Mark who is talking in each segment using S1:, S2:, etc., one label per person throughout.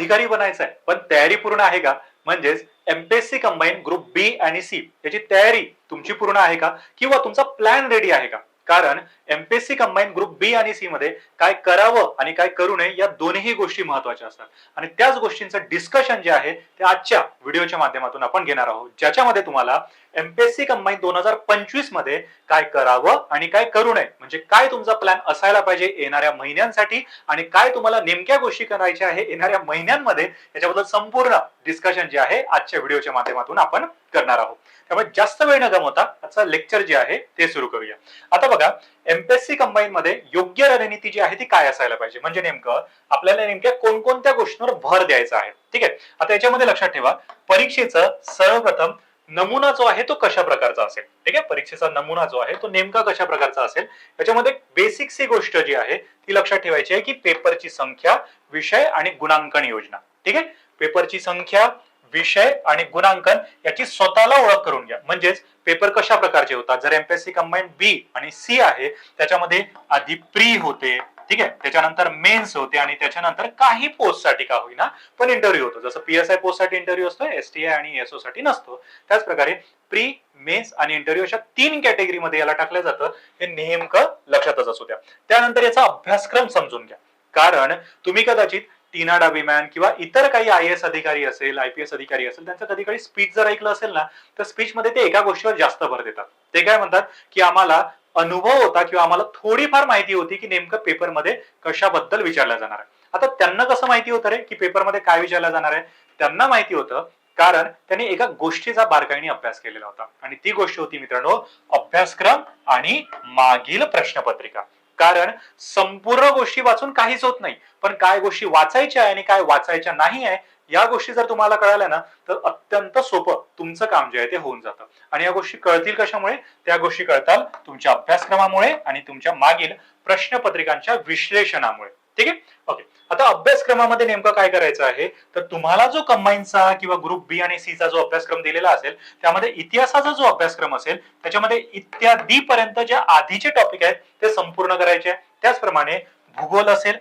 S1: अधिकारी बनायचं आहे पण तयारी पूर्ण आहे का? म्हणजेच एमपीएससी कंबाईन ग्रुप बी आणि सी याची तयारी तुमची पूर्ण आहे का? किंवा तुमचा प्लॅन रेडी आहे का? कारण एमपीएससी कंबाईन ग्रुप बी आणि सी मध्ये काय करावं आणि काय करू नये या दोन्ही गोष्टी महत्त्वाच्या असतात. आणि त्याच गोष्टींचं डिस्कशन जे आहे ते आजच्या व्हिडिओच्या माध्यमातून आपण घेणार आहोत. ज्याच्यामध्ये तुम्हाला एमपीएससी कंबाईन दोन हजार पंचवीसमध्ये काय करावं आणि काय करू नये. म्हणजे काय तुमचा प्लॅन असायला पाहिजे येणाऱ्या महिन्यांसाठी आणि काय तुम्हाला नेमक्या गोष्टी करायच्या आहे येणाऱ्या महिन्यांमध्ये याच्याबद्दल संपूर्ण डिस्कशन जे आहे आजच्या व्हिडिओच्या माध्यमातून आपण करणार आहोत. त्यामुळे जास्त वेळ न गमवता आजचा लेक्चर जे आहे ते सुरू करूया. आता बघा एमपीएससी कंबाईन मध्ये योग्य रणनीती जी आहे ती काय असायला पाहिजे? म्हणजे नेमकं आपल्याला नेमक्या कोणकोणत्या गोष्टींवर भर द्यायचा आहे? ठीक आहे? आता याच्यामध्ये लक्षात ठेवा परीक्षेचं सर्वप्रथम नमुना जो आहे तो कशा प्रकारचा असेल? ठीक आहे? परीक्षेचा नमुना जो आहे तो नेमका कशा प्रकारचा असेल? याच्यामध्ये बेसिक सी गोष्ट जी आहे ती लक्षात ठेवायची आहे की पेपरची संख्या विषय आणि गुणांकन योजना. ठीक आहे? पेपरची संख्या विषय आणि गुणांकन याची स्वतःला ओळख करून घ्या. म्हणजेच पेपर कशा प्रकारचे होतात? जर एमपीएससी कंबाईन बी आणि सी आहे त्याच्यामध्ये आधी प्री होते ठीक आहे? त्याच्यानंतर मेन्स होते आणि त्याच्यानंतर काही पोस्टसाठी का होईना पण इंटरव्ह्यू होतो. जसं पीएसआय पोस्टसाठी इंटरव्ह्यू असतो एसटीआय आणि एसओ साठी नसतो. त्याच प्रकारे प्री मेन्स आणि इंटरव्ह्यू अशा तीन कॅटेगरीमध्ये याला टाकलं जातं हे नेमकं लक्षातच असू द्या. त्यानंतर याचा अभ्यासक्रम समजून घ्या. कारण तुम्ही कदाचित टीना डाबीमॅन किंवा इतर काही आय एस अधिकारी असेल आय पी एस अधिकारी असेल त्यांचं कधी कधी स्पीच जर ऐकलं असेल ना तर स्पीचमध्ये ते एका गोष्टीवर जास्त भर देतात. ते काय म्हणतात की आम्हाला अनुभव होता किंवा आम्हाला थोडीफार माहिती होती की नेमकं पेपरमध्ये कशाबद्दल विचारलं जाणार आहे. आता त्यांना कसं माहिती होतं रे की पेपरमध्ये काय विचारलं जाणार आहे? त्यांना माहिती होतं कारण त्यांनी एका गोष्टीचा बारकाईने अभ्यास केलेला होता. आणि ती गोष्ट होती मित्रांनो अभ्यासक्रम आणि मागील प्रश्नपत्रिका. कारण संपूर्ण गोष्टी वाचून काहीच होत नाही. पण काय गोष्टी वाचायच्या आहे आणि काय वाचायच्या नाही आहे या गोष्टी जर तुम्हाला कळाल्या ना तर अत्यंत सोपं तुमचं काम जे आहे ते होऊन जातं. आणि या गोष्टी कळतील कशामुळे? त्या गोष्टी कळताल तुमच्या अभ्यासक्रमामुळे आणि तुमच्या मागील प्रश्नपत्रिकांच्या विश्लेषणामुळे. ठीक आहे? ओके आता अभ्यासक्रमामध्ये नेमकं काय करायचं आहे? तर तुम्हाला जो कंबाईनचा किंवा ग्रुप बी आणि सी चा जो अभ्यासक्रम दिलेला असेल त्यामध्ये इतिहासाचा जो अभ्यासक्रम असेल त्याच्यामध्ये इत्यादी पर्यंत जे आधीचे टॉपिक आहेत ते संपूर्ण करायचे त्याचप्रमाणे भूगोल असेल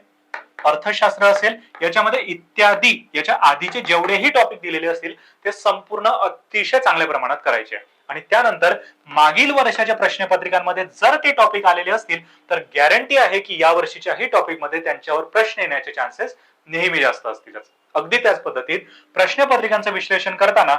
S1: अर्थशास्त्र असेल याच्यामध्ये इत्यादी याच्या आधीचे जेवढेही टॉपिक दिलेले असतील ते संपूर्ण अतिशय चांगल्या प्रमाणात करायचे आहे. आणि त्यानंतर मागील वर्षाच्या प्रश्नपत्रिकांमध्ये जर ते टॉपिक आलेले असतील तर गॅरंटी आहे की या वर्षीच्याही टॉपिकमध्ये त्यांच्यावर प्रश्न येण्याचे चान्सेस नेहमी जास्त असतीलच अगदी त्याच पद्धतीत प्रश्नपत्रिकांचं विश्लेषण करताना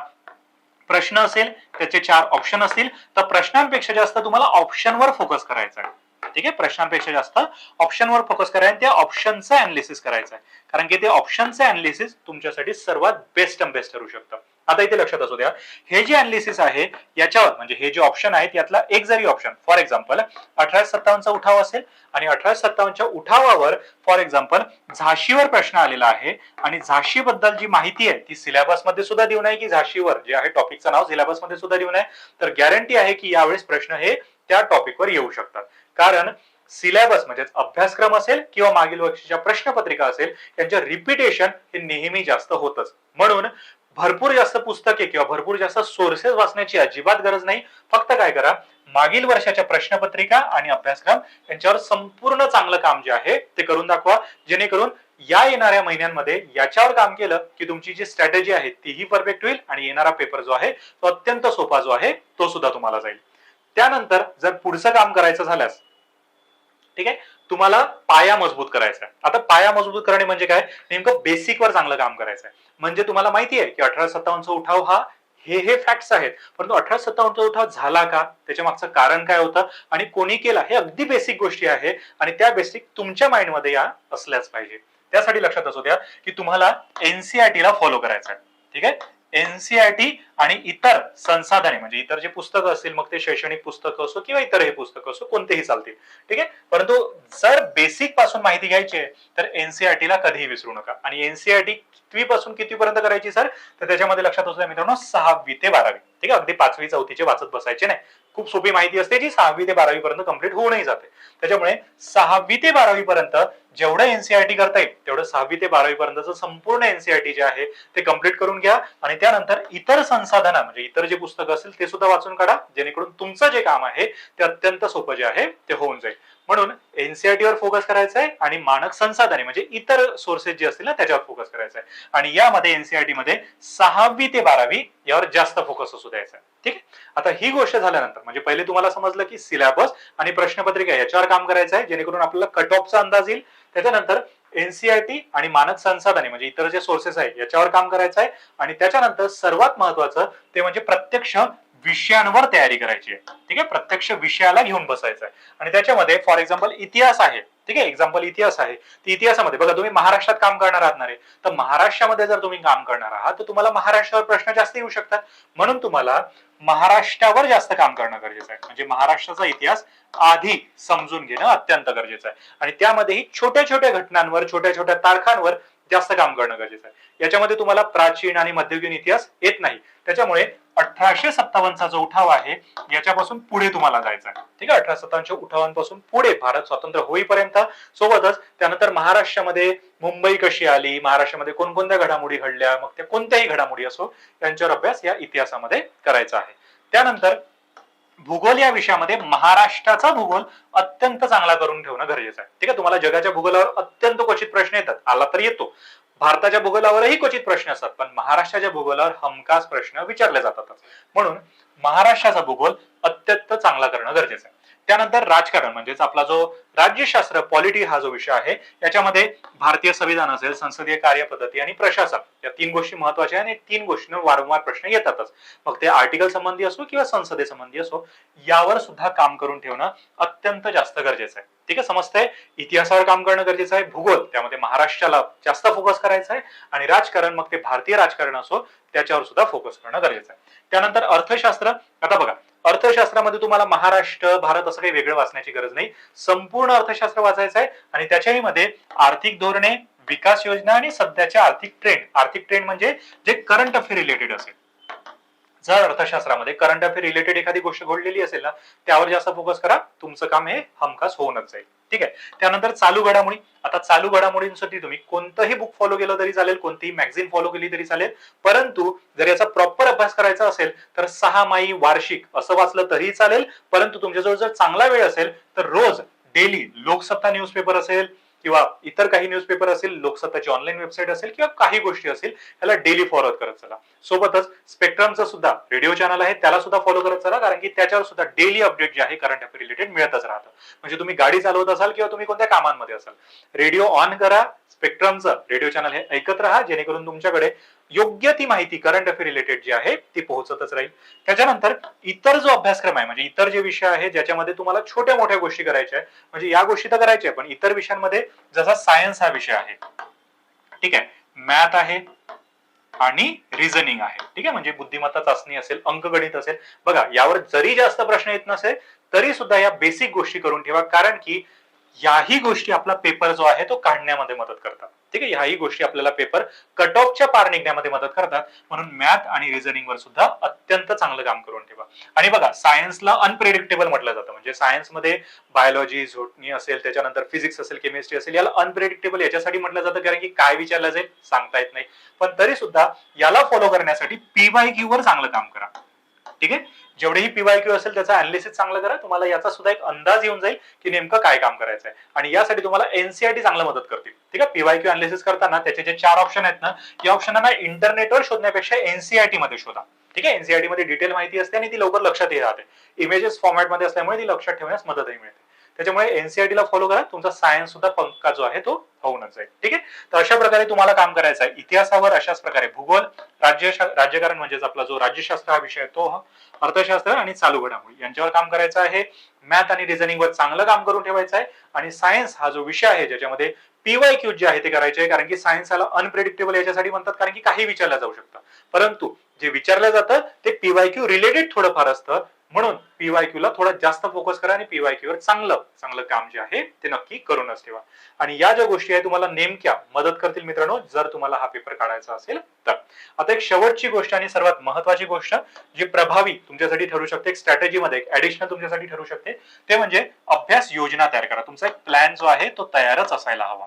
S1: प्रश्न असेल त्याचे चार ऑप्शन असतील तर प्रश्नांपेक्षा जास्त तुम्हाला ऑप्शनवर फोकस करायचा आहे ठीक आहे? प्रश्नांपेक्षा जास्त ऑप्शनवर फोकस करायचं त्या ऑप्शनचं अनालिसिस करायचं आहे कारण की ते ऑप्शनचं अनालिसिस तुमच्यासाठी सर्वात बेस्ट अँड बेस्ट ठरू शकतं. आता इथे लक्षात असू द्या. हे जे अनालिसिस आहे याच्यावर म्हणजे हे जे ऑप्शन आहेत यातला एक जरी ऑप्शन फॉर एक्झाम्पल अठराशे सत्तावन्नचा उठाव असेल आणि अठराशे सत्तावन्नच्या उठावावर फॉर एक्झाम्पल झाशीवर प्रश्न आलेला आहे आणि झाशी बद्दल जी माहिती आहे ती सिलेबसमध्ये सुद्धा देऊ नये की झाशीवर जे आहे टॉपिकचं नाव सिलेबसमध्ये सुद्धा देऊ नये. तर गॅरंटी आहे की यावेळेस प्रश्न हे त्या टॉपिकवर येऊ शकतात. कारण सिलेबस म्हणजे अभ्यासक्रम असेल किंवा मागील वर्षीच्या प्रश्नपत्रिका असेल त्यांच्या रिपिटेशन हे नेहमी जास्त होतच. म्हणून भरपूर जास्त पुस्तके किंवा भरपूर जास्त सोर्सेस वाचण्याची अजिबात गरज नाही. फक्त काय करा मागील वर्षाच्या प्रश्नपत्रिका आणि अभ्यासक्रम यांच्यावर संपूर्ण चांगलं काम जे आहे ते करून दाखवा. जेणेकरून या येणाऱ्या महिन्यांमध्ये याच्यावर काम केलं की तुमची जी स्ट्रॅटेजी आहे तीही परफेक्ट होईल आणि येणारा पेपर जो आहे तो अत्यंत सोपा जो आहे तो सुद्धा तुम्हाला जाईल. त्यानंतर जर पुढचं काम करायचं झाल्यास ठीक आहे? तुम्हाला पाया मजबूत करायचा आहे आता पाया मजबूत करणे म्हणजे काय? नेमकं बेसिक वर चांगलं काम करायचं आहे म्हणजे तुम्हाला माहिती आहे की अठरा सत्तावन्नचा उठाव हा हे हे फॅक्ट्स आहेत. परंतु अठरा सत्तावन्नचा उठाव झाला का? त्याच्या मागचं कारण काय होतं? आणि कोणी केला? हे अगदी बेसिक गोष्टी आहे. आणि त्या बेसिक तुमच्या माइंडमध्ये या असल्याच पाहिजे. त्यासाठी लक्षात असू द्या की तुम्हाला एनसीआरटी ला फॉलो करायचं आहे? ठीक आहे एनसीआरटी आणि इतर संसाधने म्हणजे इतर जे पुस्तकं असतील मग ते शैक्षणिक पुस्तकं असो किंवा इतर हे पुस्तकं असो कोणतेही चालतील. ठीक आहे? परंतु जर बेसिकपासून माहिती घ्यायची आहे तर एनसीआरटी ला कधीही विसरू नका. आणि एनसीआरटी कितवी पासून कितवीपर्यंत करायची सर? तर त्याच्यामध्ये लक्षात असू मित्रांनो सहावी ते बारावी. ठीक आहे? अगदी पाचवी चौथीचे वाचत बसायचे नाही. खूप सोपी माहिती असते जी सहावी ते बारावी पर्यंत कंप्लीट होऊनही जाते. त्याच्यामुळे सहावी ते बारावी पर्यंत जेवढं एनसीआरटी करता येईल तेवढं सहावी ते बारावी पर्यंतचं संपूर्ण एनसीआरटी जे आहे ते कंप्लीट करून घ्या. आणि त्यानंतर इतर साधना म्हणजे इतर जे पुस्तकं असेल ते सुद्धा वाचून काढा. जेणेकरून तुमचं जे काम आहे ते अत्यंत सोपं जे आहे ते होऊन जाईल. म्हणून एनसीआरटीवर फोकस करायचा आहे आणि मानक संसाधने म्हणजे इतर सोर्सेस जे असतील ना त्याच्यावर फोकस करायचा आहे. आणि यामध्ये एनसीआरटी मध्ये सहावी ते बारावी यावर जास्त फोकस असू द्यायचा आहे. ठीक आहे? आता ही गोष्ट झाल्यानंतर म्हणजे पहिले तुम्हाला समजलं की सिलेबस आणि प्रश्नपत्रिका याच्यावर काम करायचं आहे जेणेकरून आपल्याला कट ऑफचा अंदाज येईल. त्याच्यानंतर एनसीआयटी आणि मानक संसाधने म्हणजे इतर जे सोर्सेस आहेत याच्यावर काम करायचं आहे आणि त्याच्यानंतर सर्वात महत्वाचं ते म्हणजे प्रत्यक्ष विषयांवर तयारी करायची आहे. ठीक आहे? प्रत्यक्ष विषयाला घेऊन बसायचं आहे आणि त्याच्यामध्ये फॉर एक्झाम्पल इतिहास आहे. ठीक आहे? एक्झाम्पल इतिहास आहे. ती इतिहासामध्ये बघा तुम्ही महाराष्ट्रात काम करणार आहात ना रे? तर महाराष्ट्रामध्ये जर तुम्ही काम करणार आहात तर तुम्हाला महाराष्ट्रावर प्रश्न जास्त येऊ शकतात. म्हणून तुम्हाला महाराष्ट्रावर जास्त काम करणं गरजेचं आहे. म्हणजे महाराष्ट्राचा इतिहास आधी समजून घेणं अत्यंत गरजेचं आहे. आणि त्यामध्येही छोट्या छोट्या घटनांवर छोट्या छोट्या तारखांवर जास्त काम करणं गरजेचं आहे. याच्यामध्ये तुम्हाला प्राचीन आणि मध्ययुगीन इतिहास येत नाही. त्याच्यामुळे अठराशे सत्तावन्नचा जो उठाव आहे याच्यापासून पुढे तुम्हाला जायचं आहे. ठीक आहे? अठरा सत्तावन्नच्या उठावांपासून पुढे भारत स्वतंत्र होईपर्यंत सोबतच त्यानंतर महाराष्ट्रामध्ये मुंबई कशी आली? महाराष्ट्रामध्ये कोणकोणत्या घडामोडी घडल्या? मग त्या कोणत्याही घडामोडी असो त्यांच्यावर अभ्यास या इतिहासामध्ये करायचा आहे. त्यानंतर भूगोल या विषयामध्ये महाराष्ट्राचा भूगोल अत्यंत चांगला करून ठेवणं गरजेचं आहे. ठीक आहे? तुम्हाला जगाच्या भूगोलावर अत्यंत क्वचित प्रश्न येतात. आला तर येतो. भारताच्या भूगोलावरही क्वचित प्रश्न असतात पण महाराष्ट्राच्या भूगोलावर हमखास प्रश्न विचारले जातातच. म्हणून महाराष्ट्राचा भूगोल अत्यंत चांगला करणं गरजेचं आहे. त्यानंतर राजकारण म्हणजेच आपला जो राज्यशास्त्र पॉलिटी हा जो विषय आहे याच्यामध्ये भारतीय संविधान असेल संसदीय कार्यपद्धती आणि प्रशासन या तीन गोष्टी महत्त्वाच्या आणि तीन गोष्टी वारंवार प्रश्न येतातच. मग ते आर्टिकल संबंधी असो किंवा संसदे संबंधी असो यावर सुद्धा काम करून ठेवणं अत्यंत जास्त गरजेचं आहे. ठीक आहे समजतंय? इतिहासावर काम करणं गरजेचं आहे भूगोल त्यामध्ये महाराष्ट्राला जास्त फोकस करायचा आहे आणि राजकारण मग ते भारतीय राजकारण असो त्याच्यावर सुद्धा फोकस करणं गरजेचं आहे. त्यानंतर अर्थशास्त्र आता बघा अर्थशास्त्रामध्ये तुम्हाला महाराष्ट्र भारत असं काही वेगळं वाचण्याची गरज नाही. संपूर्ण अर्थशास्त्र वाचायचं आहे. आणि त्याच्याही मध्ये आर्थिक धोरणे विकास योजना आणि सध्याच्या आर्थिक ट्रेंड आर्थिक ट्रेंड म्हणजे जे करंट अफेअर रिलेटेड असेल. जर अर्थशास्त्रामध्ये करंट अफेअर रिलेटेड एखादी गोष्ट घडलेली असेल ना त्यावर जास्त फोकस करा. तुमचं काम हे हमखास होऊनच जाईल. ठीक आहे? त्यानंतर चालू घडामोडी. आता चालू घडामोडींसाठी तुम्ही कोणतंही बुक फॉलो केलं तरी चालेल कोणतीही मॅगझिन फॉलो केली तरी चालेल. परंतु जर याचा प्रॉपर अभ्यास करायचा असेल तर सहा माई वार्षिक असं वाचलं तरीही चालेल. परंतु तुमच्याजवळ जर चांगला वेळ असेल तर रोज डेली लोकसत्ता न्यूजपेपर असेल किंवा इतर काही न्यूजपेपर असेल लोकसत्ताची ऑनलाईन वेबसाईट असेल किंवा काही गोष्टी असेल याला डेली फॉलो करत चला. सोबतच स्पेक्ट्रमचं सुद्धा रेडिओ चॅनल आहे त्याला सुद्धा फॉलो करत चला कारण की त्याच्यावर सुद्धा डेली अपडेट जे आहे करंट अफेअर रिलेटेड मिळतच राहतं. म्हणजे तुम्ही गाडी चालवत असाल किंवा तुम्ही कोणत्या कामांमध्ये असाल रेडिओ ऑन करा स्पेक्ट्रमचं रेडिओ चॅनल हे ऐकत राहा जेणेकरून तुमच्याकडे योग्य ती माहिती करंट अफेअर रिलेटेड जी आहे ती पोहोचतच राहील. त्याच्यानंतर इतर जो अभ्यासक्रम आहे म्हणजे इतर जे विषय आहे ज्याच्यामध्ये तुम्हाला छोट्या मोठ्या गोष्टी करायच्या आहे म्हणजे या गोष्टी तर करायच्या पण इतर विषयांमध्ये जसा सायन्स हा विषय आहे ठीक आहे मॅथ आहे आणि रिझनिंग आहे ठीक आहे म्हणजे बुद्धिमत्ता चाचणी असेल अंकगणित असेल बघा यावर जरी जास्त प्रश्न येत नसेल तरी सुद्धा या बेसिक गोष्टी करून ठेवा कारण की याही गोष्टी आपला पेपर जो आहे तो काढण्यामध्ये मदत करतात. ठीक आहे ह्याही गोष्टी आपल्याला पेपर कट ऑफच्या पार निघण्यामध्ये मदत करतात. म्हणून मॅथ आणि रिझनिंगवर सुद्धा अत्यंत चांगलं काम करून ठेवा. आणि बघा सायन्सला अनप्रेडिक्टेबल म्हटलं जातं. म्हणजे सायन्समध्ये बायोलॉजी झोटणी असेल त्याच्यानंतर फिजिक्स असेल केमिस्ट्री असेल याला अनप्रेडिक्टेबल याच्यासाठी म्हटलं जातं कारण की काय विचारलं जाईल सांगता येत नाही. पण तरी सुद्धा याला फॉलो करण्यासाठी पीवाय क्यू वर चांगलं काम करा. ठीक आहे? जेवढेही पीवाय क्यू असेल त्याचा अनालिसिस चांगलं करा. तुम्हाला याचा सुद्धा एक अंदाज येऊन जाईल की नेमकं काय काम करायचं आहे. आणि यासाठी तुम्हाला एनसीआयटी चांगलं मदत करतील. ठीक आहे? पीवाय क्यू अनालिसिस करताना त्याचे जे चार ऑप्शन आहेत ना या ऑप्शनांना इंटरनेटवर शोधण्यापेक्षा एनसीआयटी मध्ये शोधा. ठीक आहे? एनसीआयटी मध्ये डिटेल माहिती असते आणि ती लवकर लक्षात येत राहते इमेजेस फॉर्मॅटमध्ये असल्यामुळे ती लक्षात ठेवण्यास मदतही मिळते. त्याच्यामुळे एनसीआरटी ला फॉलो करा. तुमचा सायन्स सुद्धा पंखा जो आहे तो होऊनच जाईल. ठीक आहे? तर अशा प्रकारे तुम्हाला काम करायचं आहे. इतिहासावर अशाच प्रकारे. भूगोल राज्य राज्यकारण म्हणजेच आपला जो राज्यशास्त्र हा विषय तो अर्थशास्त्र आणि चालू घडामोडी यांच्यावर काम करायचं आहे. मॅथ आणि रिझनिंग वर चांगलं काम करून ठेवायचं आहे. आणि सायन्स हा जो विषय आहे ज्याच्यामध्ये पीवाय क्यू जे आहे ते करायचे आहे. कारण की सायन्सला अनप्रेडिक्टेबल याच्यासाठी म्हणतात. कारण की काही विचारलं जाऊ शकतं. परंतु जे विचारलं जातं ते पीवाय क्यू रिलेटेड थोडंफार असतं. म्हणून पीवायक्यू ला थोडा जास्त फोकस करा आणि पीवायक्यू वर चांगलं चांगलं काम जे आहे ते नक्की करूनच ठेवा. आणि या ज्या गोष्टी आहे तुम्हाला नेमक्या मदत करतील मित्रांनो जर तुम्हाला हा पेपर काढायचा असेल तर. आता एक शेवटची गोष्ट आणि सर्वात महत्वाची गोष्ट जी प्रभावी तुमच्यासाठी ठरू शकते एक स्ट्रॅटेजीमध्ये एक ऍडिशनल तुमच्यासाठी ठरू शकते ते म्हणजे अभ्यास योजना तयार करा. तुमचा एक प्लॅन जो आहे तो तयारच असायला हवा.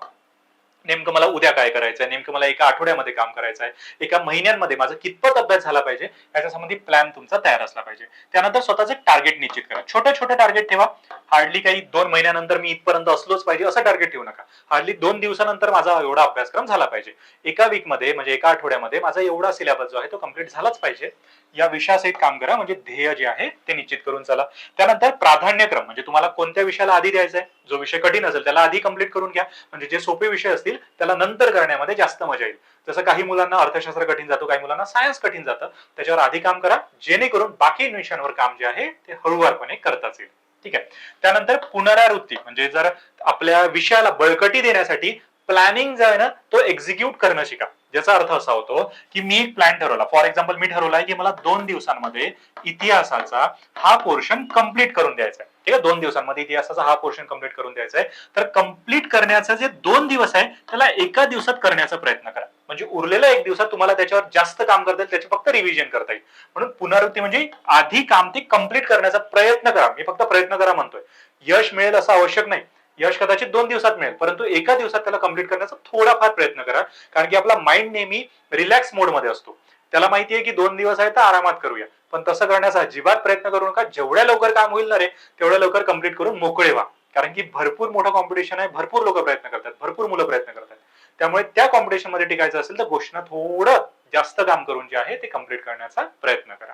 S1: नेमकं मला उद्या काय करायचंय? नेमकं मला एका आठवड्यामध्ये काम करायचं आहे एका महिन्यांमध्ये माझा कितपत अभ्यास झाला पाहिजे? याच्या संबंधी प्लॅन तुमचा तयार असला पाहिजे. त्यानंतर स्वतःचे टार्गेट निश्चित करा. छोटे छोटे टार्गेट ठेवा. हार्डली काही दोन महिन्यानंतर मी इथपर्यंत असलोच पाहिजे असं टार्गेट ठेवू नका. हार्डली दोन दिवसानंतर माझा एवढा अभ्यासक्रम झाला पाहिजे. एका वीकमध्ये म्हणजे एका आठवड्यामध्ये माझा एवढा सिलेबस जो आहे तो कंप्लीट झालाच पाहिजे. या विषयासहित काम करा. म्हणजे ध्येय जे आहे ते निश्चित करून चला. त्यानंतर प्राधान्यक्रम. म्हणजे तुम्हाला कोणत्या विषयाला आधी द्यायचा आहे जो विषय कठीण असेल त्याला आधी कंप्लीट करून घ्या. म्हणजे जे सोपे विषय असतील त्याला नंतर करण्यामध्ये जास्त मजा येईल. जसं काही मुलांना अर्थशास्त्र कठीण जातो काही मुलांना सायन्स कठीण जातं त्याच्यावर आधी काम करा. जेणेकरून बाकी विषयांवर काम जे आहे ते हळूवारपणे करताच येईल. ठीक आहे? त्यानंतर पुनरावृत्ती. म्हणजे जर आपल्या विषयाला बळकटी देण्यासाठी प्लॅनिंग जो आहे ना तो एक्झिक्यूट करणं शिका. याचा अर्थ असा होतो की मी एक प्लॅन ठरवला. फॉर एक्झाम्पल मी ठरवलाय की मला दोन दिवसांमध्ये इतिहासाचा हा पोर्शन कंप्लीट करून द्यायचा आहे. ठीक आहे? दोन दिवसांमध्ये इतिहासाचा हा पोर्शन कंप्लीट करून द्यायचा आहे. तर कंप्लीट करण्याचा जे दोन दिवस आहे त्याला एका दिवसात करण्याचा प्रयत्न करा. म्हणजे उरलेला एक दिवसात तुम्हाला त्याच्यावर जास्त काम करता येईल त्याचे फक्त रिव्हिजन करता येईल. म्हणून पुनरावृत्ती म्हणजे आधी काम ते कंप्लीट करण्याचा प्रयत्न करा. मी फक्त प्रयत्न करा म्हणतोय. यश मिळेल असं आवश्यक नाही. यश कदाचित दोन दिवसात मिळेल परंतु एका दिवसात त्याला कंप्लीट करण्याचा थोडाफार प्रयत्न करा कारण की आपला माइंड नेहमी रिलॅक्स मोडमध्ये असतो. त्याला माहिती आहे की दोन दिवस आहे तर आरामात करूया. पण तसं करण्याचा अजिबात प्रयत्न करू नका जेवढ्या लवकर काम होईल ना रे तेवढ्या लवकर कंप्लीट करून मोकळे व्हा. कारण की भरपूर मोठं कॉम्पिटिशन आहे भरपूर लोक प्रयत्न करतात भरपूर मुलं प्रयत्न करतात. त्यामुळे त्या कॉम्पिटिशनमध्ये टिकायचं असेल तर गोष्टींना थोडं जास्त काम करून जे आहे ते कंप्लीट करण्याचा प्रयत्न करा.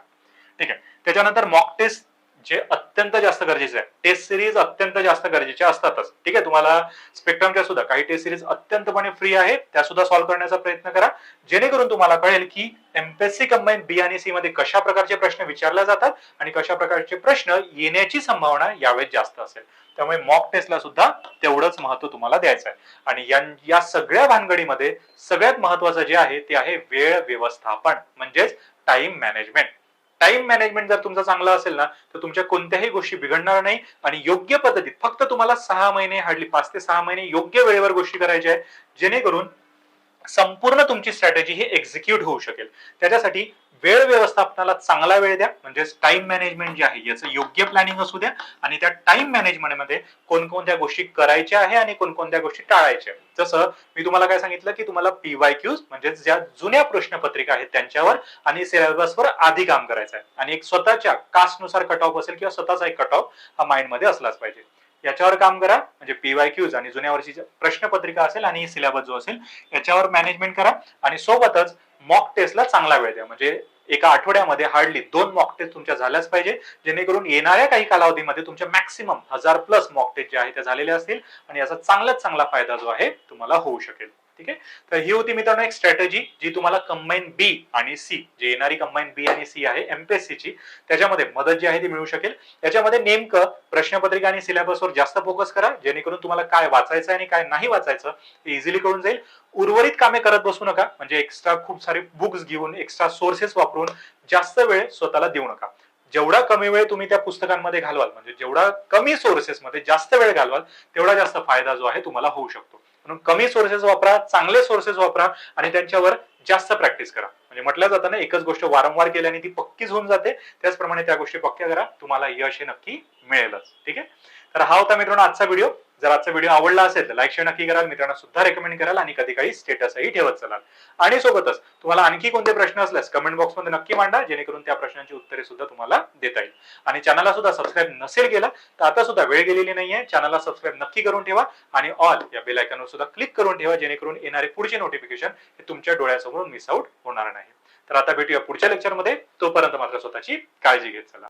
S1: ठीक आहे. त्याच्यानंतर मॉक टेस्ट जे अत्यंत जास्त गरजेचे आहे टेस्ट सिरीज अत्यंत जास्त गरजेच्या असतातच. ठीक आहे? तुम्हाला स्पेक्ट्रमच्या सुद्धा काही टेस्ट सिरीज अत्यंतपणे फ्री आहे त्या सुद्धा सॉल्व्ह करण्याचा प्रयत्न करा. जेणेकरून तुम्हाला कळेल की एमपीएससी कंबाईन बी आणि सी मध्ये कशा प्रकारचे प्रश्न विचारले जातात आणि कशा प्रकारचे प्रश्न येण्याची संभावना यावेळेस जास्त असेल. त्यामुळे मॉक टेस्टला सुद्धा तेवढंच महत्त्व तुम्हाला द्यायचं आहे. आणि या या सगळ्या भानगडीमध्ये सगळ्यात महत्वाचं जे आहे ते आहे वेळ व्यवस्थापन म्हणजेच टाइम मॅनेजमेंट टाइम मॅनेजमेंट जर तुमचा चांगला असेल ना तर तुमच्या कोणत्याही गोष्टी बिघडणार नाही आणि योग्य पद्धतीत फक्त तुम्हाला सहा महिने हार्डली पाच ते सहा महिने योग्य वेळेवर गोष्टी करायच्या आहे जेणेकरून संपूर्ण तुमची स्ट्रॅटेजी ही एक्झिक्यूट होऊ शकेल. त्याच्यासाठी वेळ व्यवस्थापनाला चांगला वेळ द्या. म्हणजे टाइम मॅनेजमेंट जे आहे याचं योग्य प्लॅनिंग असू द्या. आणि त्या टाइम मॅनेजमेंटमध्ये कोणकोणत्या गोष्टी करायच्या आहे आणि कोणकोणत्या गोष्टी टाळायच्या जसं मी तुम्हाला काय सांगितलं की तुम्हाला पीवाय क्यूज म्हणजे ज्या जुन्या प्रश्नपत्रिका आहेत त्यांच्यावर आणि सिलेबसवर आधी काम करायचं आहे. आणि एक स्वतःच्या कास्टनुसार कट ऑफ असेल किंवा स्वतःचा एक कट ऑफ हा माइंडमध्ये असलाच पाहिजे. याच्यावर काम करा. म्हणजे पीवाय क्यूज आणि जुन्या वर्षी प्रश्नपत्रिका असेल आणि सिलेबस जो असेल याच्यावर मॅनेजमेंट करा आणि सोबतच मॉक टेस्टला चांगला वेळ द्या. म्हणजे एका आठवड्यामध्ये हार्डली दोन मॉक टेस्ट तुमच्या झाल्याच पाहिजे जेणेकरून येणाऱ्या काही कालावधीमध्ये तुमच्या मॅक्सिमम हजार प्लस मॉक टेस्ट जे आहे ते झालेले असतील आणि याचा चांगलाच चांगला फायदा जो आहे तुम्हाला होऊ शकेल. ठीक आहे? तर ही होती मित्रांनो एक स्ट्रॅटेजी जी तुम्हाला कंबाईन बी आणि सी जे येणारी कंबाईन बी आणि सी आहे एमपीएससी ची त्याच्यामध्ये मदत जी आहे ती मिळू शकेल. याच्यामध्ये नेमकं प्रश्नपत्रिका आणि सिलेबसवर जास्त फोकस करा जेणेकरून तुम्हाला काय वाचायचं आणि काय नाही वाचायचं हे इझिली कळून जाईल. उर्वरित कामे करत बसू नका म्हणजे एक्स्ट्रा खूप सारे बुक्स घेऊन एक्स्ट्रा सोर्सेस वापरून जास्त वेळ स्वतःला देऊ नका. जेवढा कमी वेळ तुम्ही त्या पुस्तकांमध्ये घालवाल म्हणजे जेवढा कमी सोर्सेस मध्ये जास्त वेळ घालवाल तेवढा जास्त फायदा जो आहे तुम्हाला होऊ शकतो. म्हणून कमी सोर्सेस वापरा चांगले सोर्सेस वापरा आणि त्यांच्यावर जास्त प्रॅक्टिस करा. म्हणजे म्हटलं जातं ना एकच गोष्ट वारंवार केल्याने ती पक्कीच होऊन जाते. त्याचप्रमाणे त्या गोष्टी पक्क्या करा तुम्हाला यश हे नक्की मिळेलच. ठीक आहे? तर हा होता मित्रांनो आजचा व्हिडिओ जर आजचा व्हिडिओ आवडला असेल तर लाईक शेअर नक्की कराल. मित्रांना सुद्धा रेकमेंड कराल आणि कधी काही स्टेटसही ठेवत चलाल. आणि सोबतच तुम्हाला आणखी कोणते प्रश्न असल्यास कमेंट बॉक्समध्ये नक्की मांडा जेणेकरून त्या प्रश्नांची उत्तरे सुद्धा तुम्हाला देता येईल. आणि चॅनलला सुद्धा सबस्क्राईब नसेल केलं तर आता सुद्धा वेळ गेलेली नाहीये. चॅनलला सबस्क्राईब नक्की करून ठेवा आणि ऑल या बेल आयकॉनवर सुद्धा क्लिक करून ठेवा जेणेकरून येणारे पुढचे नोटिफिकेशन हे तुमच्या डोळ्यासमोरून मिस आउट होणार नाही. तर आता भेटूया पुढच्या लेक्चरमध्ये तोपर्यंत मात्र स्वतःची काळजी घेत चला.